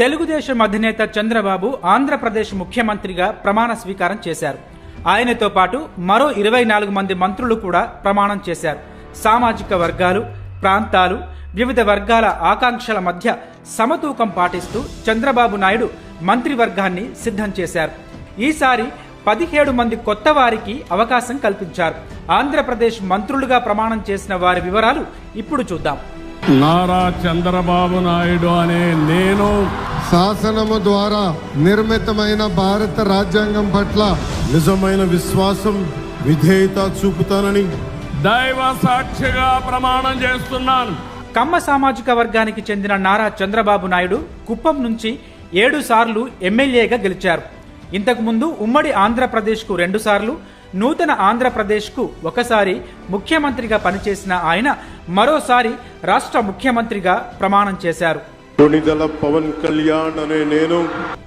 తెలుగుదేశం అధినేత చంద్రబాబు ఆంధ్రప్రదేశ్ ముఖ్యమంత్రిగా ప్రమాణ స్వీకారం చేశారు. ఆయనతో పాటు మరో ఇరవై నాలుగు మంది మంత్రులు కూడా ప్రమాణం చేశారు. సామాజిక వర్గాలు ప్రాంతాలు వివిధ వర్గాల ఆకాంక్షల మధ్య సమతూకం పాటిస్తూ చంద్రబాబు నాయుడు మంత్రివర్గాన్ని సిద్ధం చేశారు. ఈసారి పదిహేడు మంది కొత్త వారికి అవకాశం కల్పించారు. ఆంధ్రప్రదేశ్ మంత్రులుగా ప్రమాణం చేసిన వారి వివరాలు ఇప్పుడు చూద్దాం. నారా చంద్రబాబు నాయుడు అనే నేను శాసనము ద్వారా నిర్మితమైన భారత రాజ్యాంగం పట్ల నిజమైన విశ్వాసం విధేయత చూపుతానని దైవ సాక్షిగా ప్రమాణం చేస్తున్నాను. కమ్మ సామాజిక వర్గానికి చెందిన నారా చంద్రబాబు నాయుడు కుప్పం నుంచి ఏడు సార్లు ఎమ్మెల్యేగా గెలిచారు. ఇంతకుముందు ఉమ్మడి ఆంధ్రప్రదేశ్కు రెండు సార్లు నూతన ఆంధ్రప్రదేశ్కు ఒకసారి ముఖ్యమంత్రిగా పనిచేసిన ఆయన మరోసారి రాష్ట్ర ముఖ్యమంత్రిగా ప్రమాణం చేశారు. కొనిదల పవన్ కళ్యాణ్ అనే నేను.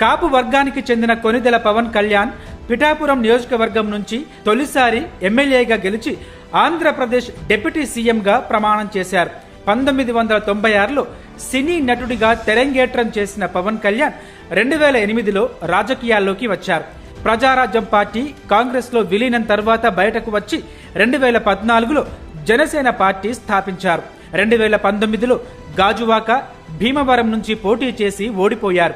కాపు వర్గానికి చెందిన కొనిదెల పవన్ కళ్యాణ్ పిఠాపురం నియోజకవర్గం నుంచి తొలిసారి ఎమ్మెల్యేగా గెలిచి ఆంధ్రప్రదేశ్ డిప్యూటీ సీఎంగా ప్రమాణం చేశారు. పంతొమ్మిది వందల తొంభై ఆరులో సినీ నటుడిగా తెరంగేట్రం చేసిన పవన్ కళ్యాణ్ రెండు వేల ఎనిమిదిలో రాజకీయాల్లోకి వచ్చారు. ప్రజారాజ్యం పార్టీ కాంగ్రెస్లో విలీనం తర్వాత బయటకు వచ్చి రెండు వేల పద్నాలుగులో జనసేన పార్టీ స్థాపించారు. రెండు వేల పంతొమ్మిదిలో గాజువాక భీమవరం నుంచి పోటీ చేసి ఓడిపోయారు.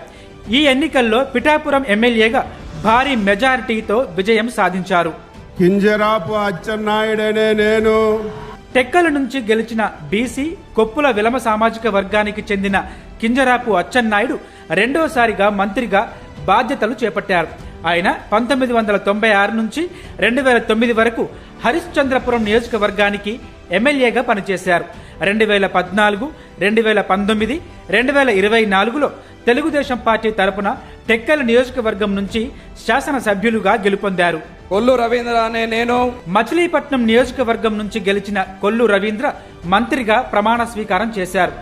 ఈ ఎన్నికల్లో పిఠాపురం ఎమ్మెల్యేగా భారీ మెజారిటీతో విజయం సాధించారు. కింజరాపు అచ్చెన్నాయుడనే నేను. టెక్కల నుంచి గెలిచిన బీసీ కొప్పుల విలమ సామాజిక వర్గానికి చెందిన కింజరాపు అచ్చెన్నాయుడు రెండోసారిగా మంత్రిగా బాధ్యతలు చేపట్టారు. ఆయన పంతొమ్మిది వందల తొంభై ఆరు నుంచి రెండు వేల తొమ్మిది వరకు హరిశ్చంద్రపురం నియోజకవర్గానికి ఎమ్మెల్యేగా పనిచేశారు. రెండు వేల పద్నాలుగు రెండు వేల పంతొమ్మిది రెండు వేల ఇరవై నాలుగులో తెలుగుదేశం పార్టీ తరపున టెక్కల నియోజకవర్గం నుంచి శాసనసభ్యులుగా గెలుపొందారు. కొల్లు రవీంద్ర అనే నేను మచిలీపట్నం నియోజకవర్గం నుంచి గెలిచిన కొల్లు రవీంద్ర మంత్రిగా ప్రమాణ స్వీకారం చేశారు.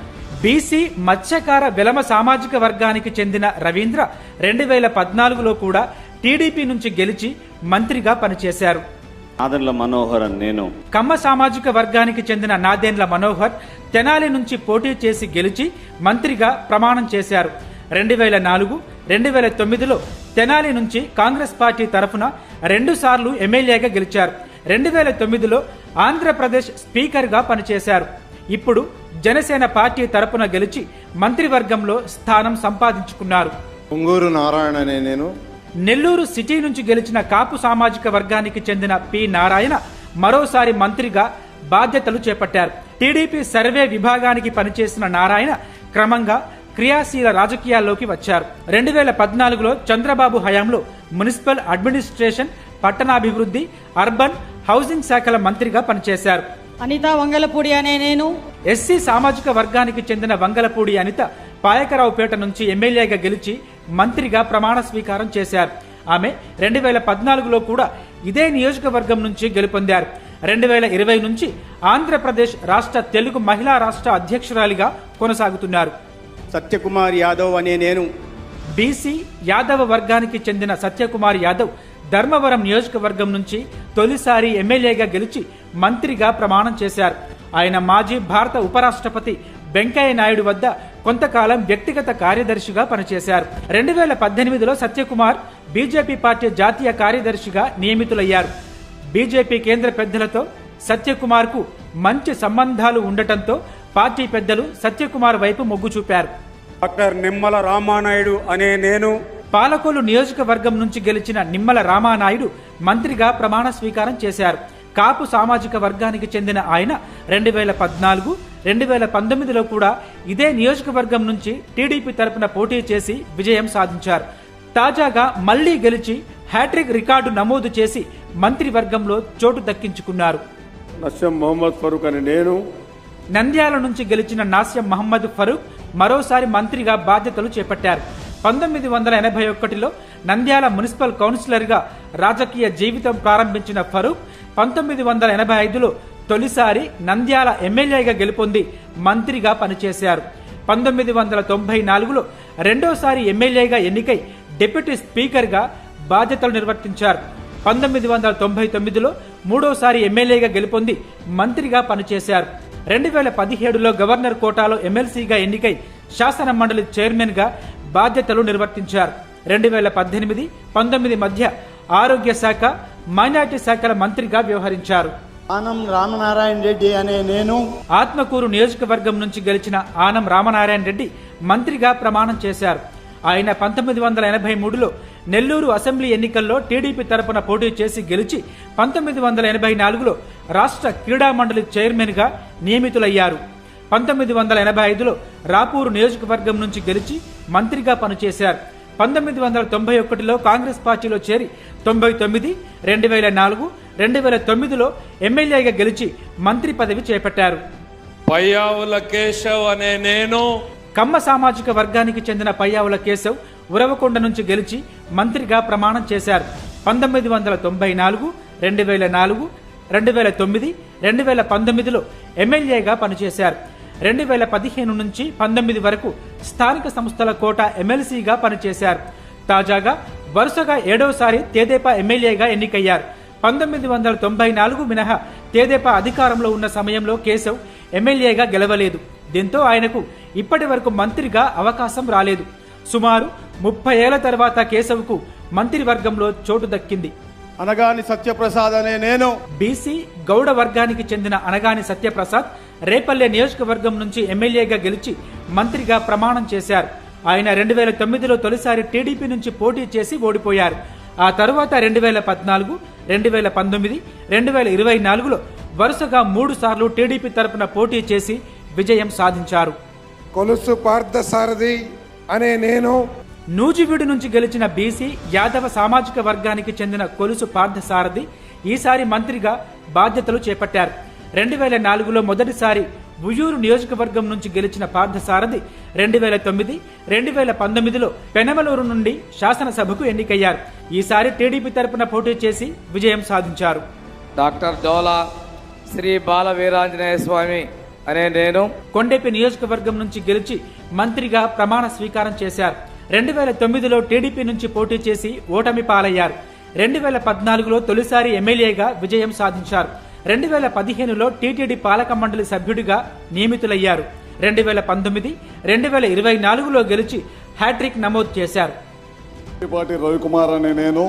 బీసీ మత్స్యకార విలమ సామాజిక వర్గానికి చెందిన రవీంద్ర రెండు వేల పద్నాలుగులో కూడా టీడీపీ నుంచి గెలిచి మంత్రిగా పనిచేశారు. ఆదర్ల మనోహర్ అని నేను. కమ్మ సామాజిక వర్గానికి చెందిన నాదేండ్ల మనోహర్ తెనాలి నుంచి పోటీ చేసి గెలిచి మంత్రిగా ప్రమాణం చేశారు. రెండు వేల నాలుగు రెండు వేల తొమ్మిదిలో తెనాలి నుంచి కాంగ్రెస్ పార్టీ తరఫున రెండు సార్లు ఎమ్మెల్యేగా గెలిచారు. రెండు వేల తొమ్మిదిలో ఆంధ్రప్రదేశ్ స్పీకర్గా పనిచేశారు. ఇప్పుడు జనసేన పార్టీ తరపున గెలిచి మంత్రివర్గంలో స్థానం సంపాదించుకున్నారు. పొంగూరు నారాయణ అనే నేను. నెల్లూరు సిటీ నుంచి గెలిచిన కాపు సామాజిక వర్గానికి చెందిన పి. నారాయణ మరోసారి మంత్రిగా బాధ్యతలు చేపట్టారు. టీడీపీ సర్వే విభాగానికి పనిచేసిన నారాయణ క్రమంగా క్రియాశీల రాజకీయాల్లోకి వచ్చారు. రెండు వేల పద్నాలుగులో చంద్రబాబు హయాంలో మున్సిపల్ అడ్మినిస్ట్రేషన్ పట్టణాభివృద్ధి అర్బన్ హౌసింగ్ శాఖల మంత్రిగా పనిచేశారు. అనిత వంగలపూడి అనే నేను. ఎస్సీ సామాజిక వర్గానికి చెందిన వంగలపూడి అనిత పాయకరావుపేట నుంచి ఎమ్మెల్యేగా గెలిచి మంత్రిగా ప్రమాణ స్వీకారం చేశారు. ఆమె రెండు వేల పద్నాలుగులో కూడా ఇదే నియోజకవర్గం నుంచి గెలుపొందారు. రెండు వేల ఇరవై నుంచి ఆంధ్రప్రదేశ్ రాష్ట్ర తెలుగు మహిళా రాష్ట్ర అధ్యక్షురాలిగా కొనసాగుతున్నారు. సత్యకుమార్ యాదవ్ అనే నేను. బీసీ యాదవ వర్గానికి చెందిన సత్యకుమార్ యాదవ్ ధర్మవరం నియోజకవర్గం నుంచి తొలిసారి ఎమ్మెల్యేగా గెలిచి మంత్రిగా ప్రమాణం చేశారు. ఆయన మాజీ భారత ఉపరాష్ట్రపతి వెంకయ్య నాయుడు వద్ద కొంతకాలం వ్యక్తిగత కార్యదర్శిగా పనిచేశారు. రెండు వేల పద్దెనిమిదిలో సత్యకుమార్ బీజేపీ పార్టీ జాతీయ కార్యదర్శిగా నియమితులయ్యారు. బీజేపీ కేంద్ర పెద్దలతో సత్యకుమార్కు మంచి సంబంధాలు ఉండటంతో పార్టీ పెద్దలు సత్యకుమార్ వైపు మొగ్గు చూపారు. డాక్టర్ నిమ్మల రామానాయుడు అనే నేను పాలకొల్లు నియోజకవర్గం నుంచి గెలిచిన నిమ్మల రామానాయుడు మంత్రిగా ప్రమాణ స్వీకారం చేశారు. కాపు సామాజిక వర్గానికి చెందిన ఆయన రెండు వేల పద్నాలుగు రెండు వేల పంతొమ్మిదిలో కూడా ఇదే నియోజకవర్గం నుంచి టీడీపీ తరపున పోటీ చేసి విజయం సాధించారు. తాజాగా మళ్ళీ గెలిచి హ్యాట్రిక్ రికార్డు నమోదు చేసి మంత్రివర్గంలో చోటు దక్కించుకున్నారు. మొహమ్మద్ ఫరూక్ అని నేను. నంద్యాల నుంచి గెలిచిన నాస్యం మహమ్మద్ ఫరూక్ మరోసారి మంత్రిగా బాధ్యతలు చేపట్టారు. పంతొమ్మిది వందల ఎనభై ఒకటిలో నంద్యాల మున్సిపల్ కౌన్సిలర్గా రాజకీయ జీవితం ప్రారంభించిన ఫరూక్ పంతొమ్మిది వందల ఎనభై ఐదులో తొలిసారి నంద్యాల ఎమ్మెల్యేగా గెలుపొంది మంత్రిగా పనిచేశారు. పంతొమ్మిది వందల తొంభై నాలుగులో రెండోసారి ఎమ్మెల్యేగా ఎన్నికై డిప్యూటీ స్పీకర్గా బాధ్యతలు నిర్వర్తించారు. పంతొమ్మిది వందల తొంభై తొమ్మిదిలో మూడోసారి ఎమ్మెల్యేగా గెలుపొంది మంత్రిగా పనిచేశారు. రెండు వేల పదిహేడులో గవర్నర్ కోటాలో ఎమ్మెల్సీగా ఎన్నికై శాసన మండలి చైర్మన్గా బాధ్యతలు నిర్వర్తించారు. రెండు వేల పద్దెనిమిది పంతొమ్మిది మధ్య ఆరోగ్య శాఖ మైనార్టీ శాఖల మంత్రిగా వ్యవహరించారు. ఆనం రామనారాయణ రెడ్డి అనే నేను ఆత్మకూరు నియోజకవర్గం నుంచి గెలిచిన ఆనం రామనారాయణ రెడ్డి మంత్రిగా ప్రమాణం చేశారు. ఆయన పంతొమ్మిది వందల ఎనభై మూడులో నెల్లూరు అసెంబ్లీ ఎన్నికల్లో టీడీపీ తరపున పోటీ చేసి గెలిచి పంతొమ్మిది వందల ఎనభై నాలుగులో రాష్ట్ర క్రీడా మండలి చైర్మన్గా నియమితులయ్యారు. పంతొమ్మిది వందల ఎనభై ఐదులో రాపూరు నియోజకవర్గం నుంచి గెలిచి మంత్రిగా పనిచేశారు. పంతొమ్మిది వందల తొంభై ఒకటిలో కాంగ్రెస్ పార్టీలో చేరి తొంభై తొమ్మిది రెండు వేల నాలుగు రెండు వేల తొమ్మిదిలో ఎమ్మెల్యేగా గెలిచి మంత్రి పదవి చేపట్టారు. పయ్యావుల కేశవ్ అనే నేను కమ్మ సామాజిక వర్గానికి చెందిన పయ్యావుల కేశవ్ ఉరవకొండ నుంచి గెలిచి మంత్రిగా ప్రమాణం చేశారు. పంతొమ్మిది వందల తొంభై నాలుగు రెండు వేల నాలుగు రెండు వేల తొమ్మిది రెండు వేల పంతొమ్మిదిలో ఎమ్మెల్యేగా పనిచేశారు. రెండు వేల పదిహేను నుంచి పంతొమ్మిది వరకు స్థానిక సంస్థల కోట ఎమ్మెల్సీగా పనిచేశారు. తాజాగా వరుసగా ఏడవసారి తేదేపా ఎమ్మెల్యేగా ఎన్నికయ్యారు. పంతొమ్మిది వందల తొంభై నాలుగు మినహా తేదేపా అధికారంలో ఉన్న సమయంలో కేశవ్ ఎమ్మెల్యేగా గెలవలేదు. దీంతో ఆయనకు ఇప్పటి వరకు మంత్రిగా అవకాశం రాలేదు. సుమారు ముప్పై ఏళ్ళ తర్వాత కేశవ్కు మంత్రివర్గంలో చోటు దక్కింది. అనగాని సత్యప్రసాద్ అనే నేను బీసీ గౌడ వర్గానికి చెందిన అనగాని సత్యప్రసాద్ రేపల్లె నియోజకవర్గం నుంచి ఎమ్మెల్యేగా గెలిచి మంత్రిగా ప్రమాణం చేశారు. ఆయన రెండు వేల తొమ్మిదిలో తొలిసారి టీడీపీ నుంచి పోటీ చేసి ఓడిపోయారు. ఆ తరువాత రెండు వేల పద్నాలుగు రెండు వేల పంతొమ్మిది రెండు వేల ఇరవై నాలుగులో వరుసగా మూడు సార్లు టీడీపీ తరపున పోటీ చేసి విజయం సాధించారు. కొలుసు పార్థసారథి అనే నేను నూజివీడు నుంచి గెలిచిన బీసీ యాదవ సామాజిక వర్గానికి చెందిన కొలుసు పార్థసారథి ఈసారి మంత్రిగా బాధ్యతలు చేపట్టారు. రెండు వేల నాలుగులో మొదటిసారి ఉయ్యూరు నియోజకవర్గం నుంచి గెలిచిన పార్థసారథి రెండు వేల తొమ్మిది రెండు వేల పంతొమ్మిదిలో పెనమలూరు నుండి శాసనసభకు ఎన్నికయ్యారు. ఈసారి టీడీపీ తరపున పోటీ చేసి విజయం సాధించారు. డాక్టర్ శ్రీ బాల వీరాంజనేయ స్వామి అనే నేను కొండెపి నియోజకవర్గం నుంచి గెలిచి మంత్రిగా ప్రమాణ స్వీకారం చేశారు. రెండు వేల తొమ్మిదిలో టీడీపీ నుంచి పోటీ చేసి ఓటమి పాలయ్యారు. రెండు వేల పద్నాలుగులో తొలిసారి ఎమ్మెల్యేగా విజయం సాధించారు. రెండు వేల పదిహేనులో టీటీడీ పాలక మండలి సభ్యుడిగా నియమితులయ్యారు. రెండు వేల పంతొమ్మిది రెండు వేల ఇరవై నాలుగులో గెలిచి హ్యాట్రిక్ నమోదు చేశారు. రవికుమార్ అనే నేను.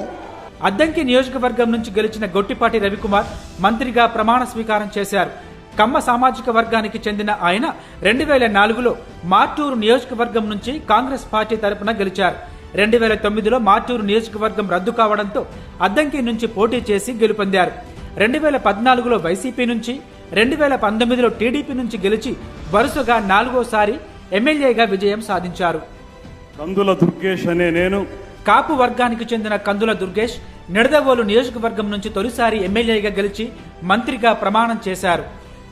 అద్దంకి నియోజకవర్గం నుంచి గెలిచిన గొట్టిపాటి రవికుమార్ మంత్రిగా ప్రమాణ స్వీకారం చేశారు. కమ్మ సామాజిక వర్గానికి చెందిన ఆయన రెండు వేల నాలుగులో మార్టూరు నియోజకవర్గం నుంచి కాంగ్రెస్ పార్టీ తరపున గెలిచారు. రెండు వేల తొమ్మిదిలో మార్టూరు నియోజకవర్గం రద్దు కావడంతో అద్దంకి నుంచి పోటీ చేసి గెలుపొందారు. రెండు వేల పద్నాలుగులో వైసీపీ నుంచి రెండు వేల పంతొమ్మిదిలో టీడీపీ నుంచి గెలిచి వరుసగా నాలుగోసారి ఎమ్మెల్యేగా విజయం సాధించారు. కందుల దుర్గేష్ అనే నేను. కాపు వర్గానికి చెందిన కందుల దుర్గేష్ నిడదవోలు నియోజకవర్గం నుంచి తొలిసారి ఎమ్మెల్యేగా గెలిచి మంత్రిగా ప్రమాణం చేశారు.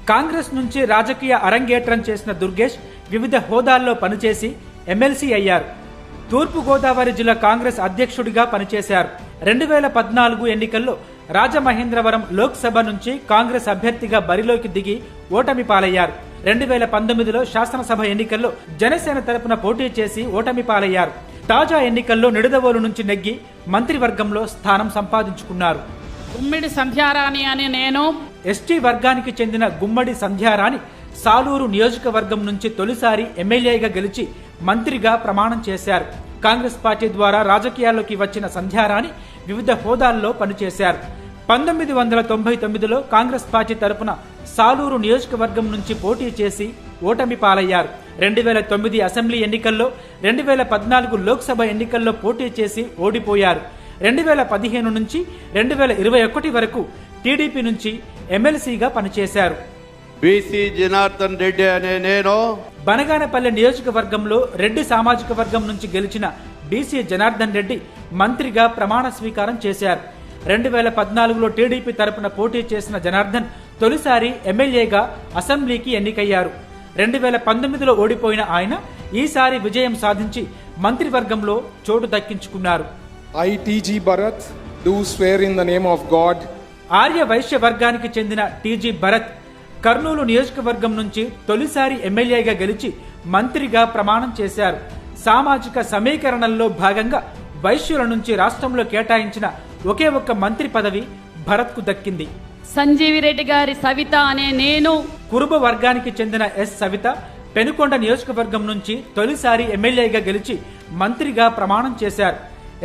కాంగ్రెస్ నుంచి రాజకీయ అరంగేట్రం చేసిన దుర్గేష్ వివిధ హోదాల్లో పనిచేసి ఎమ్మెల్సీ అయ్యారు. తూర్పు గోదావరి జిల్లా కాంగ్రెస్ అధ్యక్షుడిగా పనిచేశారు. రెండు వేల పద్నాలుగు ఎన్నికల్లో రాజమహేంద్రవరం లోక్సభ నుంచి కాంగ్రెస్ అభ్యర్థిగా బరిలోకి దిగి ఓటమి పాలయ్యారు. రెండు వేల పంతొమ్మిదిలో శాసనసభ ఎన్నికల్లో జనసేన తరపున పోటీ చేసి ఓటమి పాలయ్యారు. తాజా ఎన్నికల్లో నిడదవోలు నుంచి నెగ్గి మంత్రివర్గంలో స్థానం సంపాదించుకున్నారు. ఉమ్మిడి సంధ్యారాణి అనే నేను. ఎస్టీ వర్గానికి చెందిన గుమ్మడి సంధ్యారాణి సాలూరు నియోజకవర్గం నుంచి తొలిసారి ఎమ్మెల్యేగా గెలిచి మంత్రిగా ప్రమాణం చేశారు. కాంగ్రెస్ పార్టీ ద్వారా రాజకీయాల్లోకి వచ్చిన సంధ్యారాణి వివిధ హోదాల్లో పనిచేశారు. పంతొమ్మిది వందల తొంభై తొమ్మిదిలో కాంగ్రెస్ పార్టీ తరపున సాలూరు నియోజకవర్గం నుంచి పోటీ చేసి ఓటమి పాలయ్యారు. రెండు వేల తొమ్మిది అసెంబ్లీ ఎన్నికల్లో రెండు వేల పద్నాలుగు లోక్సభ ఎన్నికల్లో పోటీ చేసి ఓడిపోయారు. రెండు వేల పదిహేను నుంచి రెండు వేల ఇరవై ఒకటి వరకు టీడీపీ నుంచి ఎమ్మెల్సీగా పనిచేశారు. బీసీ జనార్దన్ రెడ్డి అనే నేను బనగానపల్లె నియోజకవర్గంలో రెడ్డి సామాజిక వర్గం నుంచి గెలిచిన బీసీ జనార్దన్ రెడ్డి మంత్రిగా ప్రమాణ స్వీకారం చేశారు. రెండు వేల పద్నాలుగులో టీడీపీ తరపున పోటీ చేసిన జనార్దన్ తొలిసారి ఎమ్మెల్యేగా అసెంబ్లీకి ఎన్నికయ్యారు. రెండు వేల పంతొమ్మిదిలో ఓడిపోయిన ఆయన ఈసారి విజయం సాధించి మంత్రివర్గంలో చోటు దక్కించుకున్నారు. T.G. Bharat, do swear in the name of God. Arya Vaishya వర్గానికి చెందిన టీజీ భరత్ కర్నూలు నియోజకవర్గం నుంచి తొలిసారి ఎమ్మెల్యేగా గెలిచి మంత్రిగా ప్రమాణం చేశారు. సామాజిక సమీకరణల్లో భాగంగా వైశ్యుల నుంచి రాష్ట్రంలో కేటాయించిన ఒకే ఒక్క మంత్రి పదవి భరత్కు దక్కింది. సంజీవి రెడ్డి గారి సవిత అనే నేను. కురుబ వర్గానికి చెందిన ఎస్ సవిత పెనుకొండ నియోజకవర్గం నుంచి తొలిసారి ఎమ్మెల్యేగా గెలిచి మంత్రిగా ప్రమాణం చేశారు.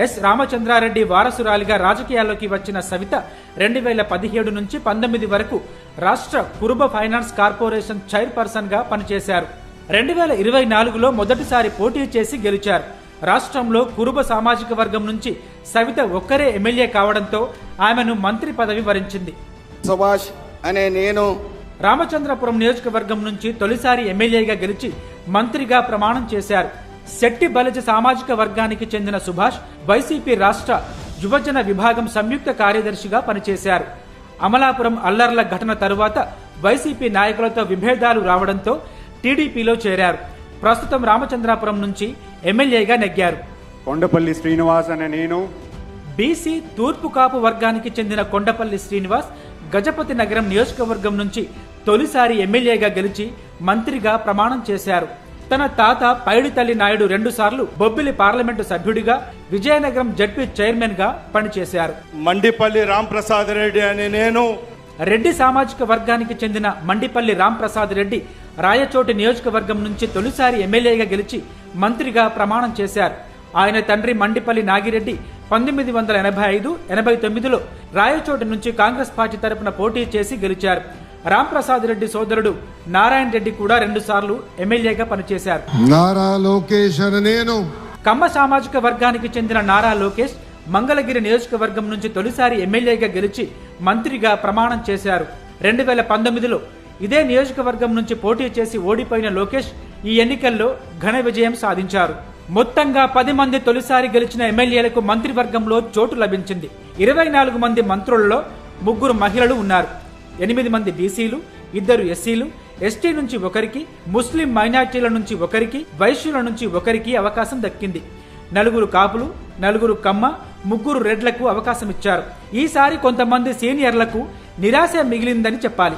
ఎస్ రామచంద్రారెడ్డి వారసురాలిగా రాజకీయాల్లోకి వచ్చిన సవిత రెండు వేల పదిహేడు నుంచి పంతొమ్మిది వరకు రాష్ట్ర కురుబ ఫైనాన్స్ కార్పొరేషన్ చైర్పర్సన్గా పనిచేశారు. రెండు వేల ఇరవై నాలుగులో మొదటిసారి పోటీ చేసి గెలిచారు. రాష్ట్రంలో కురుబ సామాజిక వర్గం నుంచి సవిత ఒక్కరే ఎమ్మెల్యే కావడంతో ఆమెను మంత్రి పదవి వరించింది. సుభాష్ అనే నేను రామచంద్రపురం నియోజకవర్గం నుంచి తొలిసారి ఎమ్మెల్యేగా గెలిచి మంత్రిగా ప్రమాణం చేశారు. శెట్టి బలిజ సామాజిక వర్గానికి చెందిన సుభాష్ వైసీపీ రాష్ట్ర యువజన విభాగం సంయుక్త కార్యదర్శిగా పనిచేశారు. అమలాపురం అల్లర్ల ఘటన తరువాత వైసీపీ నాయకులతో విభేదాలు రావడంతో టీడీపీలో చేరారు. ప్రస్తుతం రామచంద్రాపురం నుంచి ఎమ్మెల్యేగా నెగ్గారు. కొండపల్లి శ్రీనివాస్ అనే నేను బీసీ తూర్పు కాపు వర్గానికి చెందిన కొండపల్లి శ్రీనివాస్ గజపతి నగరం నియోజకవర్గం నుంచి తొలిసారి ఎమ్మెల్యేగా గెలిచి మంత్రిగా ప్రమాణం చేశారు. తన తాత పైడితల్లి నాయుడు రెండుసార్లు బొబ్బిలి పార్లమెంటు సభ్యుడిగా విజయనగరం జడ్పీ చైర్మన్గా పనిచేశారు. మండిపల్లి రాంప్రసాద్ రెడ్డి అనే నేను రెడ్డి సామాజిక వర్గానికి చెందిన మండిపల్లి రాంప్రసాద్ రెడ్డి రాయచోటి నియోజకవర్గం నుంచి తొలిసారి ఎమ్మెల్యేగా గెలిచి మంత్రిగా ప్రమాణం చేశారు. ఆయన తండ్రి మండిపల్లి నాగిరెడ్డి పంతొమ్మిది వందల ఎనభై ఐదు ఎనభై తొమ్మిదిలో రాయచోటి నుంచి కాంగ్రెస్ పార్టీ తరపున పోటీ చేసి గెలిచారు. రాంప్రసాద్ రెడ్డి సోదరుడు నారాయణ రెడ్డి కూడా రెండుసార్లు ఎమ్మెల్యేగా పనిచేశారు. నారా లోకేష్ నేను. కమ్మ సామాజిక వర్గానికి చెందిన నారా లోకేష్ మంగళగిరి నియోజకవర్గం నుంచి తొలిసారి ఎమ్మెల్యేగా గెలిచి మంత్రిగా ప్రమాణం చేశారు. రెండు వేల పంతొమ్మిదిలో ఇదే నియోజకవర్గం నుంచి పోటీ చేసి ఓడిపోయిన లోకేష్ ఈ ఎన్నికల్లో ఘన విజయం సాధించారు. మొత్తంగా పది మంది తొలిసారి గెలిచిన ఎమ్మెల్యేలకు మంత్రివర్గంలో చోటు లభించింది. ఇరవై నాలుగు మంది మంత్రుల్లో ముగ్గురు మహిళలు ఉన్నారు. ఎనిమిది మంది బీసీలు ఇద్దరు ఎస్సీలు ఎస్టీ నుంచి ఒకరికి ముస్లిం మైనార్టీల నుంచి ఒకరికి వైశ్యుల నుంచి ఒకరికి అవకాశం దక్కింది. నలుగురు కాపులు నలుగురు కమ్మ ముగ్గురు రెడ్లకు అవకాశం ఇచ్చారు. ఈసారి కొంతమంది సీనియర్లకు నిరాశ మిగిలిందని చెప్పాలి.